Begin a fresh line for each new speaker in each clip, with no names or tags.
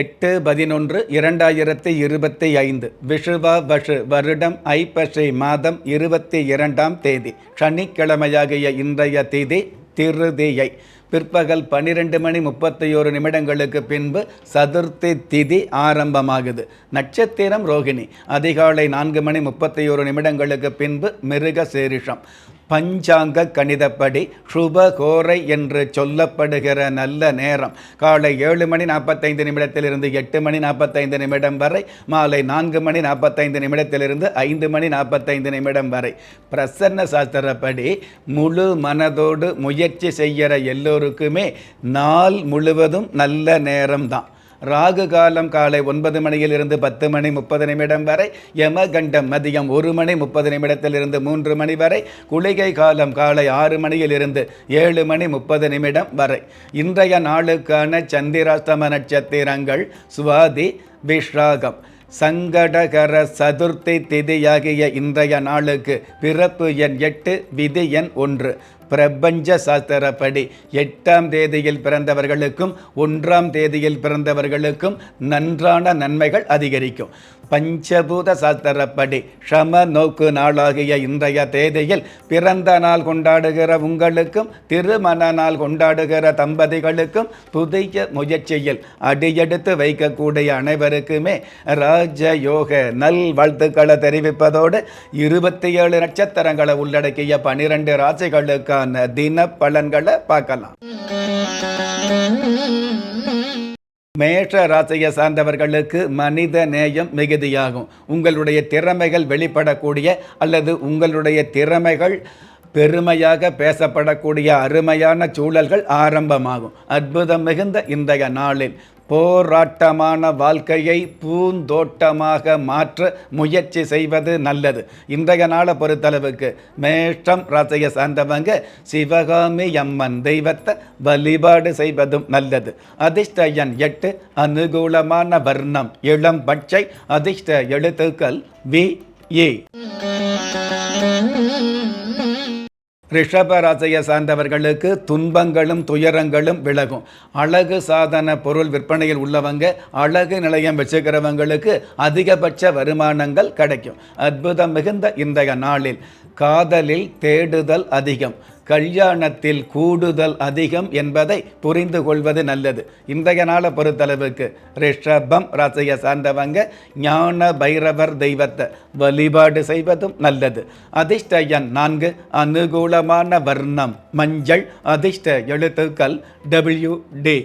எட்டு பதினொன்று இரண்டாயிரத்தி இருபத்தி ஐந்து விஷுவா வஷு வருடம் ஐப்பசை மாதம் இருபத்தி இரண்டாம் தேதி சனிக்கிழமையாகிய இன்றைய தேதி திருதியை. பிற்பகல் பன்னிரெண்டு மணி முப்பத்தி ஒரு நிமிடங்களுக்கு பின்பு சதுர்த்தி திதி ஆரம்பமாகுது. நட்சத்திரம் ரோகிணி. அதிகாலை நான்கு மணி முப்பத்தி ஒரு நிமிடங்களுக்கு பின்பு மிருக சேரிஷம். பஞ்சாங்க கணிதப்படி சுபகோரை என்று சொல்லப்படுகிற நல்ல நேரம். காலை ஏழு மணி நாற்பத்தைந்து நிமிடத்திலிருந்து எட்டு மணி நாற்பத்தைந்து நிமிடம் வரை மாலை நான்கு மணி நாற்பத்தைந்து நிமிடத்திலிருந்து ஐந்து மணி நாற்பத்தைந்து நிமிடம் வரை. பிரசன்ன சாஸ்திரப்படி முழு மனதோடு முயற்சி செய்கிற எல்லோரும் எல்லோருக்குமே நாள் முழுவதும் நல்ல நேரம்தான். ராகு காலம் காலை ஒன்பது மணியிலிருந்து பத்து மணி முப்பது நிமிடம் வரை யமகண்டம் மதியம் ஒரு மணி முப்பது நிமிடத்திலிருந்து மூன்று மணி வரை குளிகை காலம் காலை ஆறு மணியிலிருந்து ஏழு மணி முப்பது நிமிடம் வரை. இன்றைய நாளுக்கான சந்திராஸ்தம நட்சத்திரங்கள் சுவாதி விஷ்ராகம் சங்கடகர சதுர்த்தி திதியாகிய இன்றைய நாளுக்கு பிறப்பு எண் எட்டு விதி எண் ஒன்று. பிரபஞ்ச சாஸ்திரப்படி எட்டாம் தேதியில் பிறந்தவர்களுக்கும் ஒன்றாம் தேதியில் பிறந்தவர்களுக்கும் நன்றான நன்மைகள் அதிகரிக்கும். பஞ்சபூத சாஸ்திரப்படி ஷம நோக்கு நாளாகிய இன்றைய தேதியில் பிறந்த நாள் கொண்டாடுகிற உங்களுக்கும் திருமண நாள் கொண்டாடுகிற தம்பதிகளுக்கும் புதிய முயற்சியில் அடியெடுத்து வைக்கக்கூடிய அனைவருக்குமே ராஜயோக நல் வாழ்த்துக்களை தெரிவிப்பதோடு இருபத்தி ஏழு நட்சத்திரங்களை உள்ளடக்கிய பனிரெண்டு ராசிகளுக்கான தின பலன்களை பார்க்கலாம். மேஷ ராசியை சார்ந்தவர்களுக்கு மனித நேயம் மிகுதியாகும். உங்களுடைய திறமைகள் வெளிப்படக்கூடிய அல்லது உங்களுடைய திறமைகள் பெருமையாக பேசப்படக்கூடிய அருமையான சூழல்கள் ஆரம்பமாகும். அற்புதம் மிகுந்த இன்றைய நாளில் போராட்டமான வாழ்க்கையை பூந்தோட்டமாக மாற்ற முயற்சி செய்வது நல்லது. இன்றைய நாளை பொறுத்தளவுக்கு மேஷம் ராசியை சார்ந்தவங்க சிவகாமி அம்மன் தெய்வத்தை வழிபாடு செய்வதும் நல்லது. அதிர்ஷ்ட எண் எட்டு அனுகூலமான வர்ணம் இளம் பட்சை அதிர்ஷ்ட எழுத்துக்கள் வி ஏ. ரிஷபராசைய சார்ந்தவர்களுக்கு துன்பங்களும் துயரங்களும் விலகும். அழகு சாதன பொருள் விற்பனையில் உள்ளவங்க அழகு நிலையம் வச்சுக்கிறவங்களுக்கு அதிகபட்ச வருமானங்கள் கிடைக்கும். அற்புதம் மிகுந்த இன்றைய நாளில் காதலில் தேடுதல் அதிகம். கல்யாணத்தில் கூடுதல் அதிகம் என்பதை புரிந்து கொள்வது நல்லது. இன்றைய நாளை பொறுத்தளவுக்கு ரிஷபம் ராசியை சார்ந்தவங்க ஞான பைரவர் தெய்வத்தை வழிபாடு செய்வதும் நல்லது. அதிர்ஷ்ட எண் நான்கு அனுகூலமான வர்ணம் மஞ்சள் அதிர்ஷ்ட எழுத்துக்கள் டபிள்யூ டி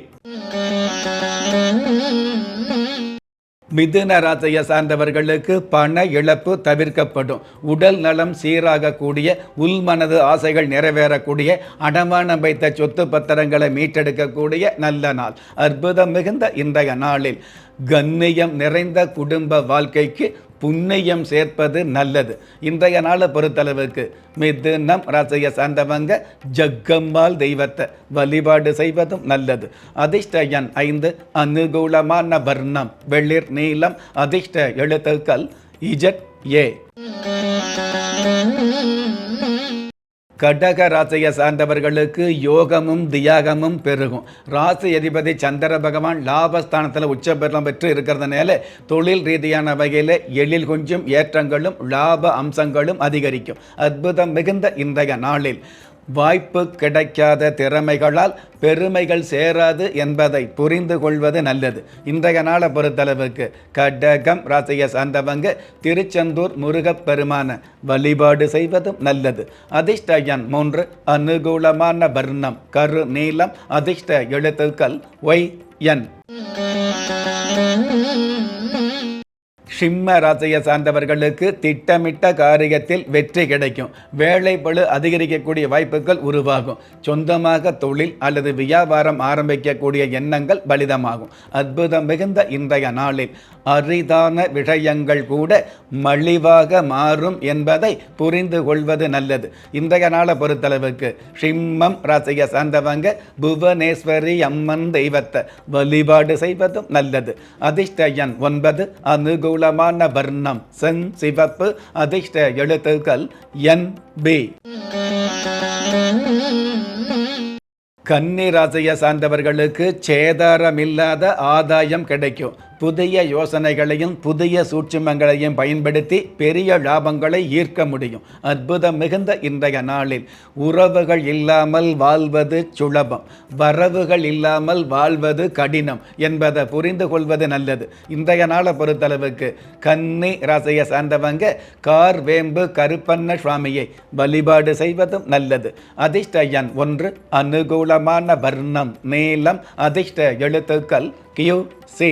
மிதுன ராசியை சார்ந்தவர்களுக்கு பண இழப்பு தவிர்க்கப்படும். உடல் நலம் சீராகக்கூடிய உள்மனது ஆசைகள் நிறைவேறக்கூடிய அடமானம் வைத்த சொத்து பத்திரங்களை மீட்டெடுக்கக்கூடிய நல்ல நாள். அற்புதம் மிகுந்த இன்றைய நாளில். கண்ணியம் நிறைந்த குடும்ப வாழ்க்கைக்கு புண்ணியம் சேர்ப்பது நல்லது. இன்றைய நாளை பொறுத்தளவுக்கு மிதுனம் ராசியை சார்ந்தவங்க ஜக்கம்மாள் தெய்வத்தை வழிபாடு செய்வதும் நல்லது. அதிர்ஷ்ட எண் ஐந்து அனுகூலமான வர்ணம் வெளிர் நீளம் அதிர்ஷ்ட எழுத்துக்கள் இஜட் ஏ. கடக ராசியை சார்ந்தவர்களுக்கு யோகமும் தியாகமும் பெருகும். ராசி அதிபதி சந்திர பகவான் லாபஸ்தானத்தில் உச்சபெறம் பெற்று இருக்கிறதுனால தொழில் ரீதியான வகையில் எழில் கொஞ்சம் ஏற்றங்களும் லாப அம்சங்களும் அதிகரிக்கும். அற்புதம் மிகுந்த இன்றைய நாளில். வாய்ப்பு கிடைக்காத திறமைகளால் பெருமைகள் சேராது என்பதை புரிந்து கொள்வது நல்லது. இன்றைய நாளை பொறுத்தளவுக்கு கடகம் ராசியை சார்ந்தவங்க திருச்செந்தூர் முருகப்பெருமான வழிபாடு செய்வதும் நல்லது. அதிர்ஷ்ட எண் மூன்று அனுகூலமான வர்ணம் கரு நீளம் அதிர்ஷ்ட எழுத்துக்கள் ஒய் என். சிம்ம ராசியை சார்ந்தவர்களுக்கு திட்டமிட்ட காரியத்தில் வெற்றி கிடைக்கும். வேலை பழு அதிகரிக்கக்கூடிய வாய்ப்புகள் உருவாகும். சொந்தமாக தொழில் அல்லது வியாபாரம் ஆரம்பிக்கக்கூடிய எண்ணங்கள் பலிதமாகும். அற்புதம் மிகுந்த இன்றைய நாளில் அரிதான விஷயங்கள் கூட மலிவாக மாறும் என்பதை புரிந்து கொள்வது நல்லது. இன்றைய நாளை பொறுத்தளவுக்கு சிம்மம் ராசியை சார்ந்தவங்க புவனேஸ்வரி அம்மன் தெய்வத்தை வழிபாடு செய்வதும் நல்லது. அதிர்ஷ்ட எண் ஒன்பது மூலமான வர்ணம். செங் சிவப்பு அதிர்ஷ்ட எழுத்துக்கள் என் பி. கன்னி ராசியை சார்ந்தவர்களுக்கு சேதாரமில்லாத ஆதாயம் கிடைக்கும். புதிய யோசனைகளையும் புதிய சூட்சுமங்களையும் பயன்படுத்தி பெரிய லாபங்களை ஈர்க்க முடியும். அற்புதம் மிகுந்த இன்றைய நாளில். உறவுகள் இல்லாமல் வாழ்வது சுலபம். வரவுகள் இல்லாமல் வாழ்வது கடினம் என்பதை புரிந்து கொள்வது நல்லது. இன்றைய நாளை பொறுத்தளவுக்கு கன்னி ராசியை சார்ந்தவங்க கார் வேம்பு கருப்பண்ண சுவாமியை வழிபாடு செய்வதும் நல்லது. அதிர்ஷ்ட எண் ஒன்று அனுகூலமான வர்ணம் நீளம் அதிர்ஷ்ட எழுத்துக்கள் கியூ சி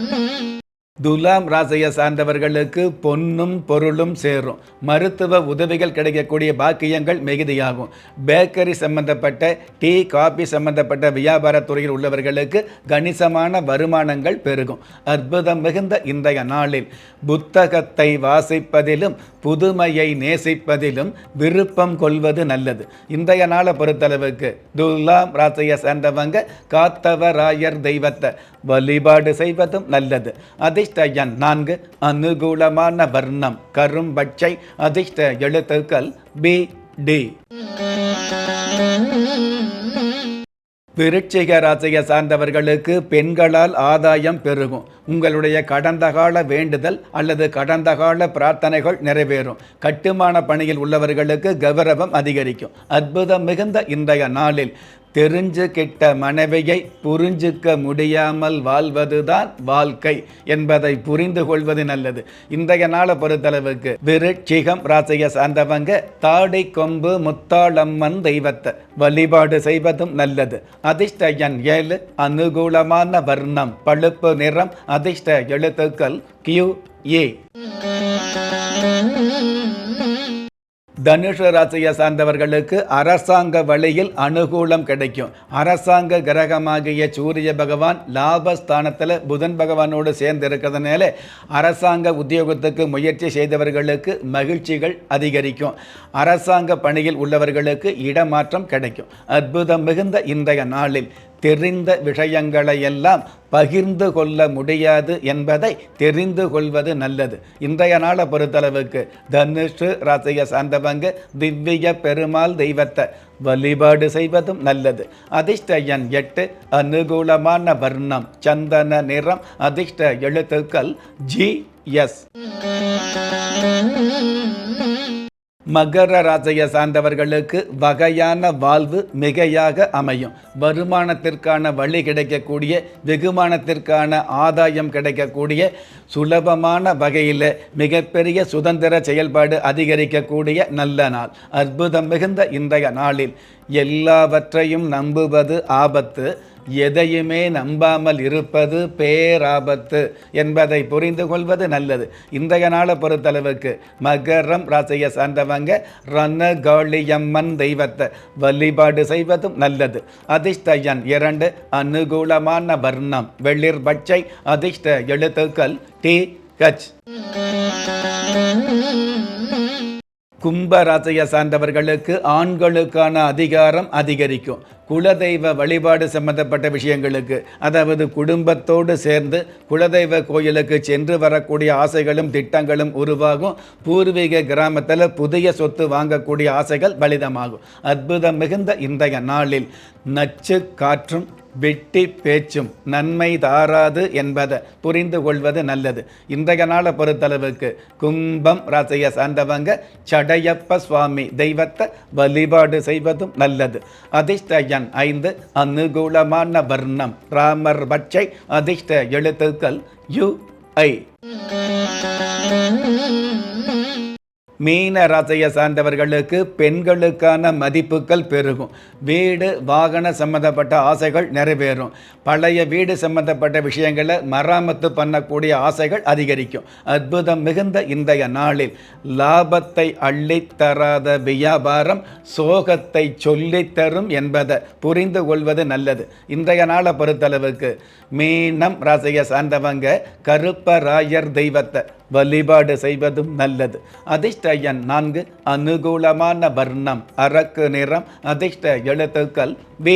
துலாம் ராசியை சார்ந்தவர்களுக்கு பொன்னும் பொருளும் சேரும். மருத்துவ உதவிகள் கிடைக்கக்கூடிய பாக்கியங்கள் மிகுதியாகும். பேக்கரி சம்பந்தப்பட்ட டீ காபி சம்பந்தப்பட்ட வியாபாரத் துறையில் உள்ளவர்களுக்கு கணிசமான வருமானங்கள் பெருகும். அற்புதம் மிகுந்த இன்றைய நாளில் புத்தகத்தை வாசிப்பதிலும் புதுமையை நேசிப்பதிலும் விருப்பம் கொள்வது நல்லது. இன்றைய நாளை பொறுத்தளவுக்கு துலாம் ராசியை சார்ந்தவங்க காத்தவராயர் தெய்வத்தை வழிபாடு செய்வதும் நல்லது. அதிர்ஷ்ட எண் நான்கு அனுகூலமான வர்ணம் கரும்பச்சை அதிர்ஷ்ட எழுத்துக்கள் பி டி விருட்சிக ராசியை சார்ந்தவர்களுக்கு பெண்களால் ஆதாயம் பெருகும். உங்களுடைய கடந்த கால வேண்டுதல் அல்லது கடந்த கால பிரார்த்தனைகள் நிறைவேறும். கட்டுமான பணியில் உள்ளவர்களுக்கு கௌரவம் அதிகரிக்கும். அற்புதம் மிகுந்த இன்றைய நாளில் தெரிஞ்சு கிட்ட மனைவியை புரிஞ்சுக்க முடியாமல் வாழ்வதுதான் வாழ்க்கை என்பதை புரிந்து கொள்வது நல்லது. இன்றைய நாளை பொறுத்தளவுக்கு விருட்சிகம் ராசியை சார்ந்தவங்க தாடை கொம்பு முத்தாளம்மன் தெய்வத்தை வழிபாடு செய்வதும் நல்லது. அதிர்ஷ்ட எண் ஏழு அனுகூலமான வர்ணம் பழுப்பு நிறம் அதிர்ஷ்ட எழுத்துக்கள் கியூ ஏ. தனுஷ ராசியை சார்ந்தவர்களுக்கு அரசாங்க வழியில் அனுகூலம் கிடைக்கும். அரசாங்க கிரகமாகிய சூரிய பகவான் லாபஸ்தானத்தில் புதன் பகவானோடு சேர்ந்து இருக்கிறதுனால அரசாங்க உத்தியோகத்துக்கு முயற்சி செய்தவர்களுக்கு மகிழ்ச்சிகள் அதிகரிக்கும். அரசாங்க பணியில் உள்ளவர்களுக்கு இடமாற்றம் கிடைக்கும். அற்புதம் மிகுந்த இன்றைய நாளில் தெரிந்த விஷயங்களை எல்லாம் பகிர்ந்து கொள்ள முடியாது என்பதை தெரிந்து கொள்வது நல்லது. இன்றைய நாளை பொறுத்தளவுக்கு தனுஷு ராசியை சார்ந்தவங்க திவ்ய பெருமாள் தெய்வத்தை வழிபாடு செய்வதும் நல்லது. அதிர்ஷ்ட எண் எட்டு அனுகூலமான வர்ணம் சந்தன நிறம் அதிர்ஷ்ட எழுத்துக்கள் ஜி எஸ். மகர ராசியை சார்ந்தவர்களுக்கு வகையான வாழ்வு மிகையாக அமையும். வருமானத்திற்கான வழி கிடைக்கக்கூடிய வெகுமானத்திற்கான ஆதாயம் கிடைக்கக்கூடிய சுலபமான வகையில் மிகப்பெரிய சுதந்திர செயல்பாடு அதிகரிக்கக்கூடிய நல்ல நாள். அற்புதம் மிகுந்த இன்றைய நாளில் எல்லாவற்றையும் நம்புவது ஆபத்து. எதையுமே நம்பாமல் இருப்பது பேராபத்து என்பதை புரிந்து கொள்வது நல்லது. இன்றைய நாளை பொறுத்தளவுக்கு மகரம் ராசியை சார்ந்தவங்க ரணகாளியம்மன் தெய்வத்தை வழிபாடு செய்வதும் நல்லது. அதிர்ஷ்ட எண் இரண்டு அனுகூலமான வர்ணம் வெளிர் பச்சை அதிர்ஷ்ட எழுத்துக்கள் டி ஹச். கும்ப ராசியை சார்ந்தவர்களுக்கு ஆண்களுக்கான அதிகாரம் அதிகரிக்கும். குலதெய்வ வழிபாடு சம்பந்தப்பட்ட விஷயங்களுக்கு அதாவது குடும்பத்தோடு சேர்ந்து குலதெய்வ கோயிலுக்கு சென்று வரக்கூடிய ஆசைகளும் திட்டங்களும் உருவாகும். பூர்வீக கிராமத்தில் புதிய சொத்து வாங்கக்கூடிய ஆசைகள் பலிதமாகும் அற்புதம் மிகுந்த இன்றைய நாளில் நச்சு காற்றும் வெட்டி பேச்சும் நன்மை தாராது என்பதை புரிந்து கொள்வது நல்லது. இன்றைய நாளை பொறுத்தளவுக்கு கும்பம் ராசியை சார்ந்தவங்க சடையப்ப சுவாமி தெய்வத்தை வழிபாடு செய்வதும் நல்லது. அதிர்ஷ்ட எண் ஐந்து அனுகூலமான வர்ணம். ராமர் பச்சை அதிர்ஷ்ட எழுத்துக்கள் யு ஐ. மீன ராசியை சார்ந்தவர்களுக்கு பெண்களுக்கான மதிப்புகள் பெருகும். வீடு வாகன சம்பந்தப்பட்ட ஆசைகள் நிறைவேறும். பழைய வீடு சம்பந்தப்பட்ட விஷயங்களை மராமத்து பண்ணக்கூடிய ஆசைகள் அதிகரிக்கும். அற்புதம் மிகுந்த இன்றைய நாளில் லாபத்தை அள்ளித் தராத வியாபாரம் சோகத்தை சொல்லித் தரும் என்பதை புரிந்து கொள்வது நல்லது. இன்றைய நாளை பொறுத்தளவுக்கு மீனம் ராசியை சார்ந்தவங்க கருப்பராயர் தெய்வத்தை வழிபாடு செய்வதும் நல்லது. அதிர்ஷ்ட எண் நான்கு அனுகூலமான வர்ணம் அரக்கு நிறம் அதிர்ஷ்ட எழுத்துக்கள் வி